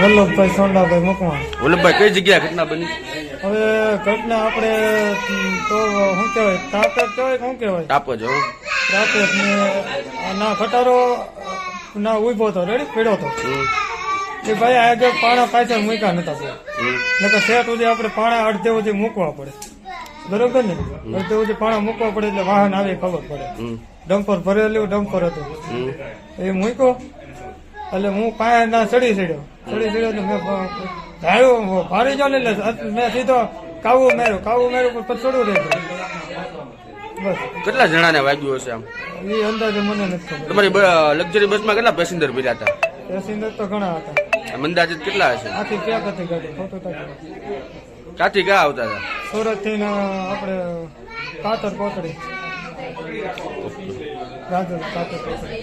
વલ્લભભાઈ સોંડાભાઈ મકવાણ. વલ્લભભાઈ કઈ જગ્યાએ ઘટના બની? હવે ઘટના આપણે તો શું કહેવાય ટ્રાફિક કહેવાય શું કહેવાય? ટાપ જ હો. ટ્રાફિક ને ના ખટારો ના ઊભો હતો રેડી? પીડો હતો. એ ભાઈ આગળ પાણા પાછળ મૂક્યા નતા નકર સેટ સુધી આપણે પાણા અડધે સુધી મૂકવા પડે. બરોબર ને? અડધે સુધી પાણા મૂકવા પડે એટલે વાહન આવે ખબર પડે. ડમ્પર ભરેલું ડમ્પર હતું. એ મૂક્યો. એટલે હું પાયા ના ચડી ચડ્યો ચડી ચડ્યો એટલે મેં ધાર્યું ભારી જો ને એટલે મેં સીધો કાવું મેર્યું. કાવું મેર્યું પણ ચડું રહી બસ. કેટલા જણાને વાગ્યું હશે આમ? એ અંદાજે મને નથી ખબર. તમારી લક્ઝરી બસમાં કેટલા પેસેન્જર ભર્યા હતા? પેસેન્જર તો ઘણા હતા. અંદાજે કેટલા હશે? આથી ક્યાં કથી ગાડી? ખોટું ક્યાંથી ક્યાં આવતા હતા? સુરતથી આપણે કાતર કોતરી રાજલ કાતર કોતરી